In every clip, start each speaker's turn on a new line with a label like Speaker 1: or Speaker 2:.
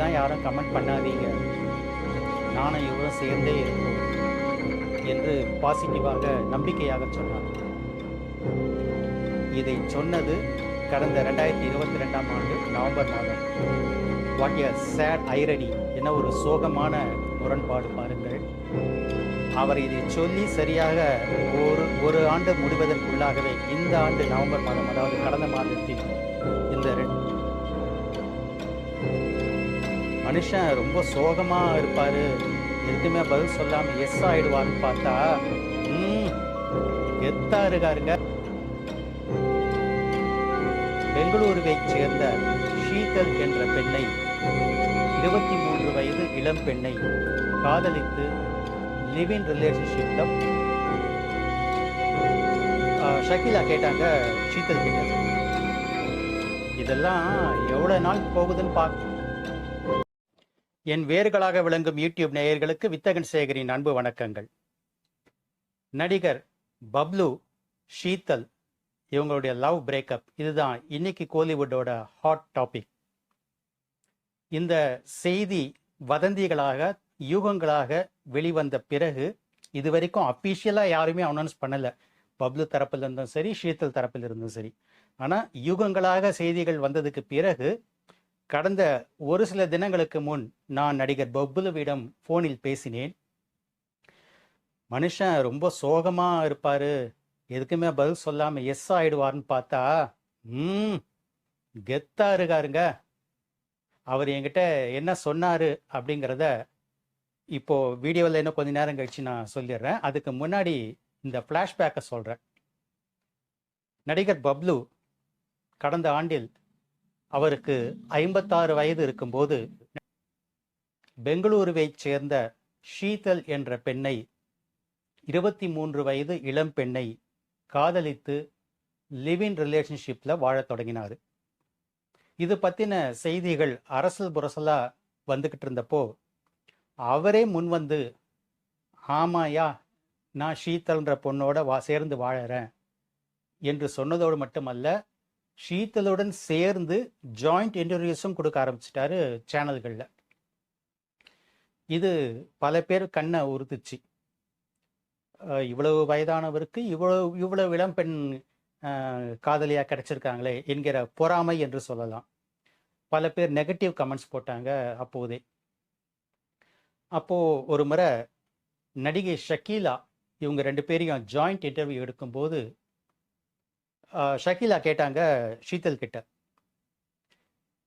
Speaker 1: தான் யாரும் கமெண்ட் பண்ணாதீங்க. நானும் இவரும் சேர்ந்தே இருப்போம் என்று பாசிட்டிவாக நம்பிக்கையாக சொன்னார். இதை சொன்னது கடந்த ரெண்டாயிரத்தி இருபத்தி ரெண்டாம் ஆண்டு நவம்பர் மாதம். வாட் எ சேட் ஐரடி என ஒரு சோகமான முரண்பாடு பாருங்கள். அவர் இதை சொல்லி சரியாக ஒரு ஒரு ஆண்டு முடிவதற்குள்ளாகவே இந்த ஆண்டு நவம்பர் மாதம் அதாவது கடந்த மாதத்தில் இந்த மனுஷன் ரொம்ப சோகமாக இருப்பார். எதுக்குமே பதில் சொல்லாமல் எஸ் ஆகிடுவான்னு பார்த்தா ம், எத்தா இருக்காருங்க. பெங்களூருவைச் சேர்ந்த ஷீதல் என்ற பெண்ணை இருபத்தி மூன்று வயது இளம் பெண்ணை காதலித்து லிவ் இன் ஷகிலா கேட்டாங்க ஷீதல் கிட்ட. இதெல்லாம் எவ்வளோ நாள் போகுதுன்னு பார்க்க என் வேர்களாக விளங்கும் யூடியூப் நேயர்களுக்கு வித்தகன் சேகரின் அன்பு வணக்கங்கள். நடிகர் பப்ளு ஷீத்தல் இவங்களுடைய லவ் பிரேக்கப் இதுதான் இன்னைக்கு கோலிவுட்டோட ஹாட் டாபிக். இந்த செய்தி வதந்திகளாக யூகங்களாக வெளிவந்த பிறகு இது வரைக்கும் அஃபீஷியலாக யாருமே அனௌன்ஸ் பண்ணலை. பப்ளு தரப்பில் இருந்தும் சரி ஷீத்தல் தரப்பில் இருந்தும் சரி. ஆனால் யுகங்களாக செய்திகள் வந்ததுக்கு பிறகு கடந்த ஒரு சில தினங்களுக்கு முன் நான் நடிகர் பப்புலுவிடம் ஃபோனில் பேசினேன். மனுஷன் ரொம்ப சோகமாக இருப்பார். எதுக்குமே பதில் சொல்லாமல் எஸ் ஆயிடுவார்னு பார்த்தா ம் கெத்தாக இருக்காருங்க. அவர் என்கிட்ட என்ன சொன்னார்? அப்படிங்கிறத இப்போ வீடியோவில் இன்னும் கொஞ்ச நேரம் கழிச்சு நான் சொல்லிடுறேன். அதுக்கு முன்னாடி இந்த ஃப்ளாஷ்பேக்கை சொல்கிறேன் நடிகர் பப்ளு கடந்த ஆண்டில் அவருக்கு ஐம்பத்தாறு வயது இருக்கும்போது பெங்களூருவைச் சேர்ந்த ஷீதல் என்ற பெண்ணை இருபத்தி மூன்று வயது இளம் பெண்ணை காதலித்து லிவ் இன் வாழத் தொடங்கினார். இது பற்றின செய்திகள் அரசல் புரசலாக வந்துக்கிட்டு இருந்தப்போ அவரே முன் வந்து ஆமாயா நான் ஷீதல்ன்ற பொண்ணோட வா சேர்ந்து வாழறேன் என்று சொன்னதோடு மட்டுமல்ல ஷீதலுடன் சேர்ந்து ஜாயிண்ட் இன்டர்வியூஸும் கொடுக்க ஆரம்பிச்சிட்டாரு சேனல்களில். இது பல பேர் கண்ணை உறுத்துச்சு. இவ்வளவு வயதானவருக்கு இவ்வளவு இவ்வளவு இளம்பெண் காதலியாக கிடைச்சிருக்காங்களே என்கிற பொறாமை என்று சொல்லலாம். பல பேர் நெகட்டிவ் கமெண்ட்ஸ் போட்டாங்க அப்போதே. அப்போது ஒரு முறை நடிகை ஷக்கீலா இவங்க ரெண்டு பேரையும் ஜாயிண்ட் இன்டர்வியூ எடுக்கும்போது ஷகிலா கேட்டாங்க ஷீதல் கிட்ட.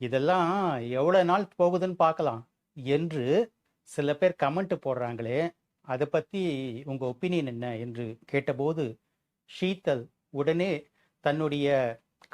Speaker 1: இதெல்லாம் எவ்வளோ நாள் போகுதுன்னு பார்க்கலாம் என்று சில பேர் கமெண்ட் போடுறாங்களே அதை பற்றி உங்கள் ஒப்பீனியன் என்ன என்று கேட்டபோது ஷீதல் உடனே தன்னுடைய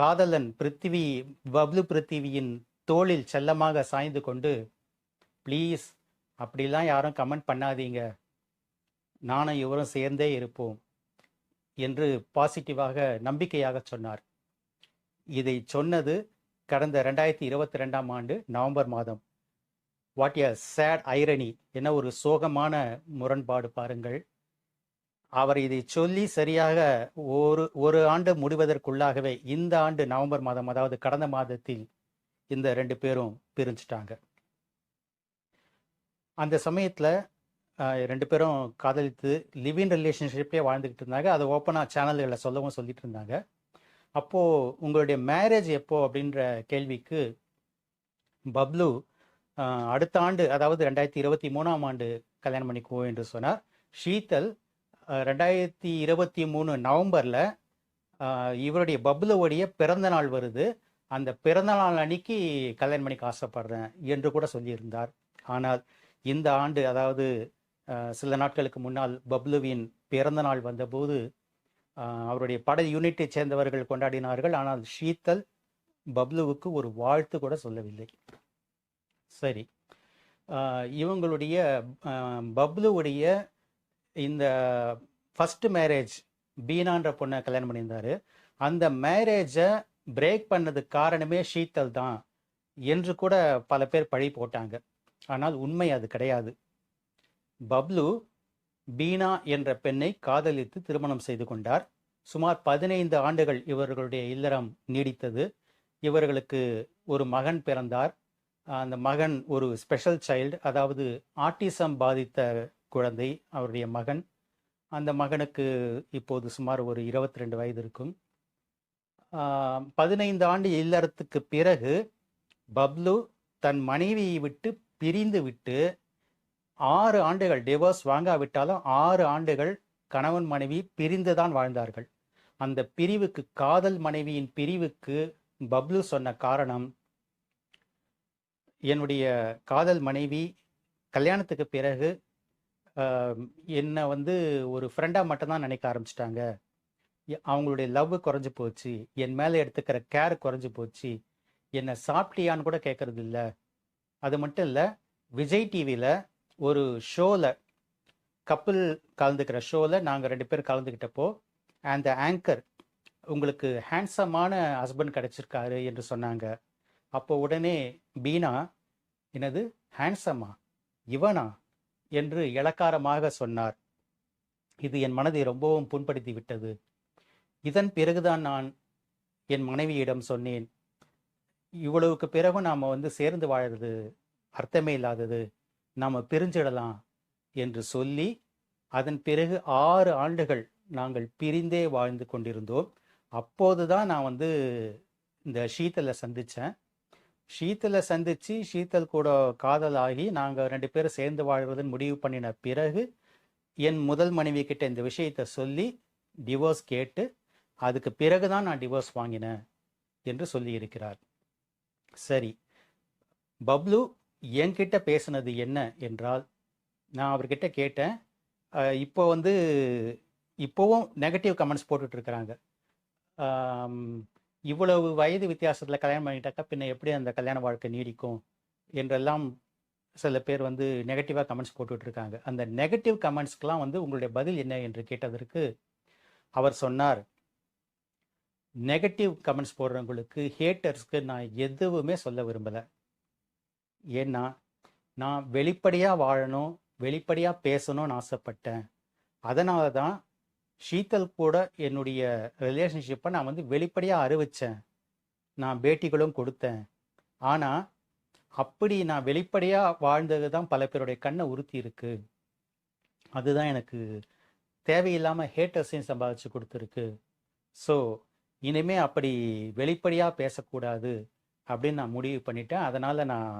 Speaker 1: காதலன் பிருத்திவி பப்ளு பிருத்திவியின் தோளில் செல்லமாக சாய்ந்து கொண்டு ப்ளீஸ் அப்படிலாம் யாரும் கமெண்ட் பண்ணாதீங்க. நானும் இவரும் சேர்ந்தே இருப்போம். என்று பாசிட்டிவாக நம்பிக்கையாக சொன்னார். இதை சொன்னது கடந்த ரெண்டாயிரத்தி இருபத்தி ரெண்டாம் ஆண்டு நவம்பர் மாதம். வாட் எ சேட் ஐரணி என ஒரு சோகமான முரண்பாடு பாருங்கள். அவர் இதை சொல்லி சரியாக ஒரு ஒரு ஆண்டு முடிவதற்குள்ளாகவே இந்த ஆண்டு நவம்பர் மாதம் அதாவது கடந்த மாதத்தில் இந்த ரெண்டு பேரும் பிரிஞ்சுட்டாங்க. அந்த சமயத்தில் ரெண்டு பேரும் காதலித்து லிவ் இன் ரிலேஷன்ஷிப்லேயே வாழ்ந்துக்கிட்டு இருந்தாங்க. அதை ஓப்பனாக சேனல்களில் சொல்லவும் சொல்லிட்டு இருந்தாங்க. அப்போது உங்களுடைய மேரேஜ் எப்போ அப்படின்ற கேள்விக்கு பப்ளு அடுத்த ஆண்டு அதாவது ரெண்டாயிரத்தி இருபத்தி மூணாம் ஆண்டு கல்யாணம் பண்ணிக்குவோம் என்று சொன்னார். ஷீதல் ரெண்டாயிரத்தி இருபத்தி மூணு நவம்பரில் இவருடைய பப்ளுவுடைய பிறந்த நாள் வருது. அந்த பிறந்த நாள் அன்னைக்கு கல்யாணம் பண்ணிக்க ஆசைப்படுறேன் என்று கூட சொல்லியிருந்தார். ஆனால் இந்த ஆண்டு அதாவது சில நாட்களுக்கு முன்னால் பப்லுவின் பிறந்த நாள் வந்தபோது அவருடைய பட யூனிட்டை சேர்ந்தவர்கள் கொண்டாடினார்கள். ஆனால் ஷீத்தல் பப்லுவுக்கு ஒரு வாழ்த்து கூட சொல்லவில்லை. சரி. இவங்களுடைய பப்லுவுடைய இந்த ஃபஸ்ட்டு மேரேஜ் பீனான்ற பொண்ணை கல்யாணம் பண்ணியிருந்தாரு. அந்த மேரேஜை பிரேக் பண்ணதுக்கு காரணமே ஷீத்தல் தான் என்று கூட பல பேர் பழி போட்டாங்க. ஆனால் உண்மை அது கிடையாது. பப்லு பீனா என்ற பெண்ணை காதலித்து திருமணம் செய்து கொண்டார். சுமார் பதினைந்து ஆண்டுகள் இவர்களுடைய இல்லறம் நீடித்தது. இவர்களுக்கு ஒரு மகன் பிறந்தார். அந்த மகன் ஒரு ஸ்பெஷல் சைல்டு அதாவது ஆட்டிசம் பாதித்த குழந்தை அவருடைய மகன். அந்த மகனுக்கு இப்போது சுமார் ஒரு இருபத்தி ரெண்டு வயது இருக்கும். பதினைந்து ஆண்டு இல்லறத்துக்கு பிறகு பப்லு தன் மனைவியை விட்டு பிரிந்து விட்டு ஆறு ஆண்டுகள் டிவோர்ஸ் வாங்காவிட்டாலும் ஆறு ஆண்டுகள் கணவன் மனைவி பிரிந்து தான் வாழ்ந்தார்கள். அந்த பிரிவுக்கு காதல் மனைவியின் பிரிவுக்கு பப்ளு சொன்ன காரணம் என்னுடைய காதல் மனைவி கல்யாணத்துக்கு பிறகு என்னை வந்து ஒரு ஃப்ரெண்டாக மட்டும்தான் நினைக்க ஆரம்பிச்சிட்டாங்க. அவங்களுடைய லவ் குறைஞ்சி போச்சு. என் மேலே எடுத்துக்கிற கேர் குறைஞ்சி போச்சு. என்னை சாப்பிட்டியான்னு கூட கேட்கறது இல்லை அது மட்டும் இல்லை விஜய் டிவியில் ஒரு ஷோவில் கப்பல் கலந்துக்கிற ஷோவில் நாங்கள் ரெண்டு பேரும் கலந்துக்கிட்டப்போ அந்த ஆங்கர் உங்களுக்கு ஹேண்ட்ஸமான ஹஸ்பண்ட் கிடச்சிருக்காரு என்று சொன்னாங்க. அப்போ உடனே பீனா எனது ஹேண்ட்ஸமா இவனா? என்று இளக்காரமாக சொன்னார். இது என் மனதை ரொம்பவும் புண்படுத்தி விட்டது. இதன் பிறகுதான் நான் என் மனைவியிடம் சொன்னேன் இவ்வளவுக்கு பிறகு நாம் வந்து சேர்ந்து வாழறது அர்த்தமே இல்லாதது. நாம் பிரிஞ்சிடலாம் என்று சொல்லி அதன் பிறகு ஆறு ஆண்டுகள் நாங்கள் பிரிந்தே வாழ்ந்து கொண்டிருந்தோம். அப்போது தான் நான் வந்து இந்த ஷீத்தலை சந்தித்தேன் ஷீத்தலை சந்தித்து ஷீத்தல் கூட காதலாகி நாங்கள் ரெண்டு பேரும் சேர்ந்து வாழ்கிறதுன்னு முடிவு பண்ணின பிறகு என் முதல் மனைவி கிட்ட இந்த விஷயத்தை சொல்லி டிவோர்ஸ் கேட்டு அதுக்கு பிறகு தான் நான் டிவோர்ஸ் வாங்கினேன் என்று சொல்லியிருக்கிறார் சரி. பப்ளு என்கிட்ட பேசுனது என்ன என்றால் நான் அவர்கிட்ட கேட்டேன். இப்போ வந்து இப்போவும் நெகட்டிவ் கமெண்ட்ஸ் போட்டுட்டு இருக்கிறாங்க இவ்வளவு வயது வித்தியாசத்தில் கல்யாணம் பண்ணிட்டாக்கா பின்ன எப்படி அந்த கல்யாண வாழ்க்கை நீடிக்கும் என்றெல்லாம் சில பேர் வந்து நெகட்டிவாக கமெண்ட்ஸ் போட்டுட்ருக்காங்க. அந்த நெகட்டிவ் கமெண்ட்ஸ்க்கெலாம் வந்து உங்களுடைய பதில் என்ன என்று கேட்டதற்கு அவர் சொன்னார் நெகட்டிவ் கமெண்ட்ஸ் போடுறவங்களுக்கு ஹேட்டர்ஸ்க்கு நான் எதுவுமே சொல்ல விரும்பலை. ஏன்னா நான் வெளிப்படையாக வாழணும் வெளிப்படையாக பேசணும்னு ஆசைப்பட்டேன். அதனால தான் ஷீத்தல் கூட என்னுடைய ரிலேஷன்ஷிப்பை நான் வந்து வெளிப்படையாக அறிவித்தேன் நான் பேட்டிகளும் கொடுத்தேன். ஆனால் அப்படி நான் வெளிப்படையாக வாழ்ந்தது தான் பல பேருடைய கண்ணை உறுத்தி இருக்கு. அதுதான் எனக்கு தேவையில்லாமல் ஹேட்டர்ஸையும் சம்பாதிச்சு கொடுத்துருக்கு. ஸோ இனிமே அப்படி வெளிப்படையாக பேசக்கூடாது அப்படின்னு நான் முடிவு பண்ணிட்டேன். அதனால் நான்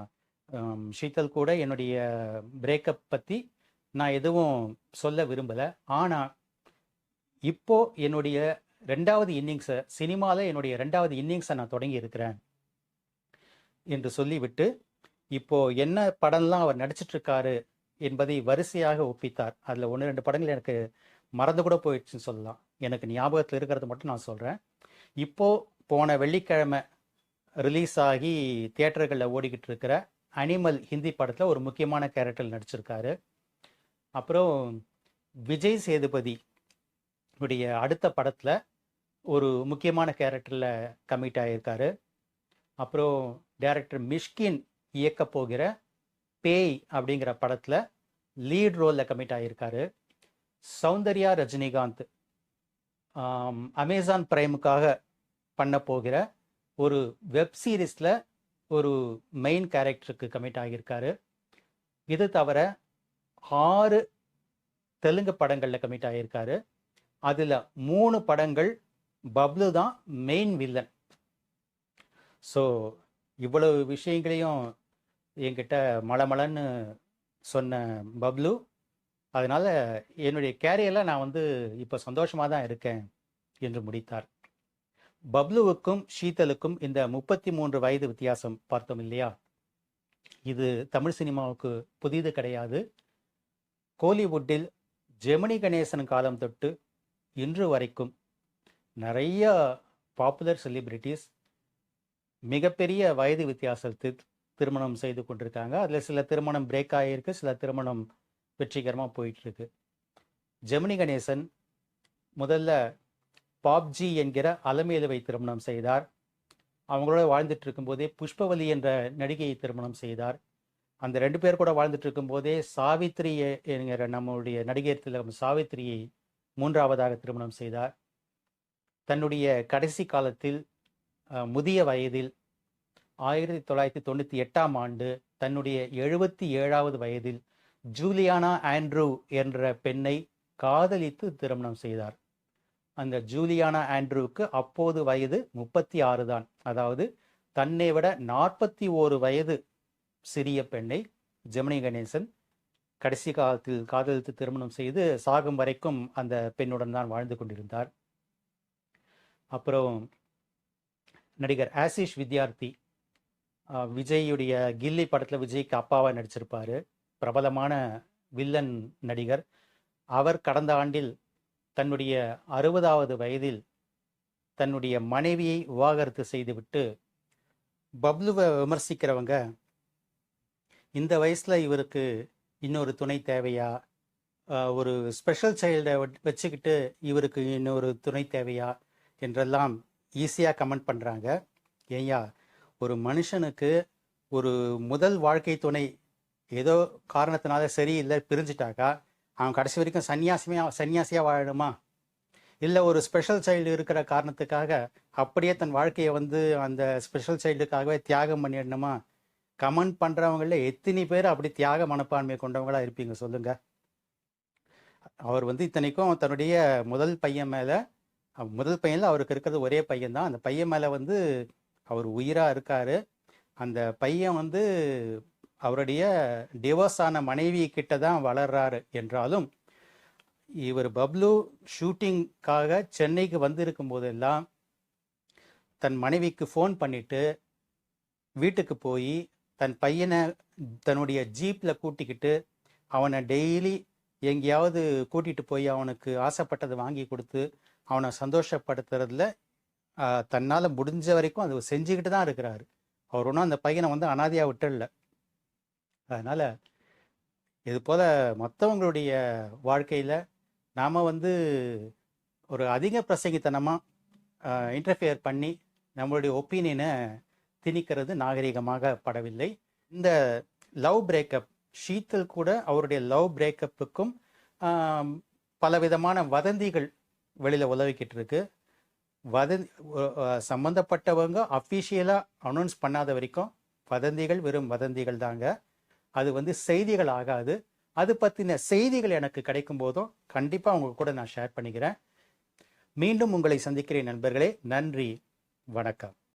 Speaker 1: ஷீதல் கூட என்னுடைய பிரேக்கப் பற்றி நான் எதுவும் சொல்ல விரும்பலை. ஆனால் இப்போ என்னுடைய ரெண்டாவது இன்னிங்ஸை சினிமாவில் என்னுடைய ரெண்டாவது இன்னிங்ஸை நான் தொடங்கி இருக்கிறேன் என்று சொல்லிவிட்டு இப்போது என்ன படம்லாம் அவர் நடிச்சிட்ருக்காரு என்பதை வரிசையாக ஒப்பித்தார். அதில் ஒன்று ரெண்டு படங்கள் எனக்கு மறந்து கூட போயிடுச்சுன்னு சொல்லலாம். எனக்கு ஞாபகத்தில் இருக்கிறது மட்டும் நான் சொல்கிறேன் இப்போது போன வெள்ளிக்கிழமை ரிலீஸ் ஆகி தியேட்டர்களில் ஓடிக்கிட்டு இருக்கிற அனிமல் ஹிந்தி படத்தில் ஒரு முக்கியமான கேரக்டர் நடிச்சிருக்காரு. அப்புறம் விஜய் சேதுபதி உடைய அடுத்த படத்தில் ஒரு முக்கியமான கேரக்டரில் கமிட் ஆகியிருக்காரு அப்புறம் டேரக்டர் மிஷ்கின் இயக்க போகிற பேய் அப்படிங்கிற படத்தில் லீட் ரோலில் கமிட் ஆகியிருக்காரு சௌந்தர்யா ரஜினிகாந்த் அமேசான் பிரைமுக்காக பண்ண போகிற ஒரு வெப் சீரிஸில் ஒரு மெயின் கேரக்டருக்கு கமிட் ஆகியிருக்காரு. இது தவிர ஆறு தெலுங்கு படங்களில் கமிட் ஆகியிருக்காரு. அதில் மூணு படங்கள் பப்லு தான் மெயின் வில்லன் ஸோ இவ்வளவு விஷயங்களையும் என்கிட்ட மலமலன்னு சொன்ன பப்லு அதனால் என்னுடைய கேரியரில் நான் வந்து இப்போ சந்தோஷமாக தான் இருக்கேன் என்று முடித்தார். பப்ளுவுக்கும் ஷீதலுக்கும் இந்த முப்பத்தி மூன்று வயது வித்தியாசம் பார்த்தோம் இல்லையா? இது தமிழ் சினிமாவுக்கு புதிது கிடையாது. கோலிவுட்டில் ஜெமினி கணேசன் காலம் தொட்டு இன்று வரைக்கும் நிறைய பாப்புலர் செலிபிரிட்டிஸ் மிகப்பெரிய வயது வித்தியாசத்தில் திருமணம் செய்து கொண்டிருக்காங்க. அதில் சில திருமணம் பிரேக் ஆகியிருக்கு சில திருமணம் வெற்றிகரமாக போயிட்டுருக்கு ஜெமினி கணேசன் முதல்ல பாப்ஜி என்கிற அலமேலுவை திருமணம் செய்தார். அவங்களோட வாழ்ந்துட்டு இருக்கும்போதே புஷ்பவலி என்ற நடிகையை திருமணம் செய்தார். அந்த ரெண்டு பேர் கூட வாழ்ந்துட்டு இருக்கும்போதே சாவித்ரி என்கிற நம்மளுடைய நடிகர் திலகம் சாவித்ரியை மூன்றாவதாக திருமணம் செய்தார். தன்னுடைய கடைசி காலத்தில் முதிய வயதில் ஆயிரத்தி தொள்ளாயிரத்தி தொண்ணூற்றி எட்டாம் ஆண்டு தன்னுடைய எழுபத்தி ஏழாவது வயதில் ஜூலியானா ஆண்ட்ரூ என்ற பெண்ணை காதலித்து திருமணம் செய்தார். அந்த ஜூலியானா ஆண்ட்ரூவுக்கு அப்போது வயது முப்பத்தி ஆறு தான். அதாவது தன்னை விட நாற்பத்தி ஓரு வயது சிறிய பெண்ணை ஜெமினி கணேசன் கடைசி காலத்தில் காதலித்து திருமணம் செய்து சாகும் வரைக்கும் அந்த பெண்ணுடன் தான் வாழ்ந்து கொண்டிருந்தார். அப்புறம் நடிகர் ஆசிஷ் வித்யார்த்தி விஜய்யுடைய விஜயுடைய கில்லி படத்தில் விஜய்க்கு அப்பாவாக நடிச்சிருப்பார். பிரபலமான வில்லன் நடிகர். அவர் கடந்த ஆண்டில் தன்னுடைய அறுபதாவது வயதில் தன்னுடைய மனைவியை விவாகரத்து செய்துவிட்டு பப்லுவை விமர்சிக்கிறவங்க இந்த வயசில் இவருக்கு இன்னொரு துணை தேவையா? ஒரு ஸ்பெஷல் சைல்டை வச்சுக்கிட்டு இவருக்கு இன்னொரு துணை தேவையா? என்றெல்லாம் ஈஸியாக கமெண்ட் பண்ணுறாங்க ஏய்யா ஒரு மனுஷனுக்கு ஒரு முதல் வாழ்க்கை துணை ஏதோ காரணத்தினால சரியில்லை பிரிஞ்சிட்டாக்கா? அவன் கடைசி வரைக்கும் சன்னியாசியா சன்னியாசியாக வாழணுமா? இல்லை ஒரு ஸ்பெஷல் சைல்டு இருக்கிற காரணத்துக்காக அப்படியே தன் வாழ்க்கையை வந்து அந்த ஸ்பெஷல் சைல்டுக்காகவே தியாகம் பண்ணிடணுமா? கமெண்ட் பண்ணுறவங்கள எத்தனை பேர் அப்படி தியாக மனப்பான்மை கொண்டவங்களாக இருப்பீங்க சொல்லுங்கள் அவர் வந்து இத்தனைக்கும் தன்னுடைய முதல் பையன் மேலே முதல் பையனில் அவருக்கு இருக்கிறது ஒரே பையன் தான் அந்த பையன் மேலே வந்து அவர் உயிராக இருக்கார். அந்த பையன் வந்து அவருடைய டிவோர்ஸ் ஆன மனைவி கிட்ட தான் வளர்றாரு என்றாலும் இவர் பப்ளு ஷூட்டிங்காக சென்னைக்கு வந்திருக்கும் போதெல்லாம் தன் மனைவிக்கு ஃபோன் பண்ணிட்டு வீட்டுக்கு போய் தன் பையனை தன்னுடைய ஜீப்பில் கூட்டிக்கிட்டு அவனை டெய்லி எங்கேயாவது கூட்டிகிட்டு போய் அவனுக்கு ஆசைப்பட்டதை வாங்கி கொடுத்து அவனை சந்தோஷப்படுத்துறதுல தன்னால் முடிஞ்ச வரைக்கும் அது செஞ்சுக்கிட்டு தான் இருக்கிறாரு. அவர் ஒன்றும் அந்த பையனை வந்து அனாதையாக விட்டுடல. அதனால் இது போல் மற்றவங்களுடைய வாழ்க்கையில் நாம் வந்து ஒரு அதிக பிரசங்கித்தனமாக இன்டர்ஃபியர் பண்ணி நம்மளுடைய ஒப்பீனியனை திணிக்கிறது நாகரிகமாக படவில்லை. இந்த லவ் பிரேக்கப் ஷீத்தல் கூட அவருடைய லவ் பிரேக்கப்புக்கும் பலவிதமான வதந்திகள் வெளியில் உதவிக்கிட்டு இருக்கு. வதந்தி சம்மந்தப்பட்டவங்க அஃபிஷியலாக அனௌன்ஸ் பண்ணாத வரைக்கும் வதந்திகள் வெறும் வதந்திகள் தாங்க. அது வந்து செய்திகள் ஆகாது. அது பற்றின செய்திகள் எனக்கு கிடைக்கும் போதும் கண்டிப்பாக உங்கள் கூட நான் ஷேர் பண்ணிக்கிறேன். மீண்டும் உங்களை சந்திக்கிறேன் நண்பர்களே. நன்றி. வணக்கம்.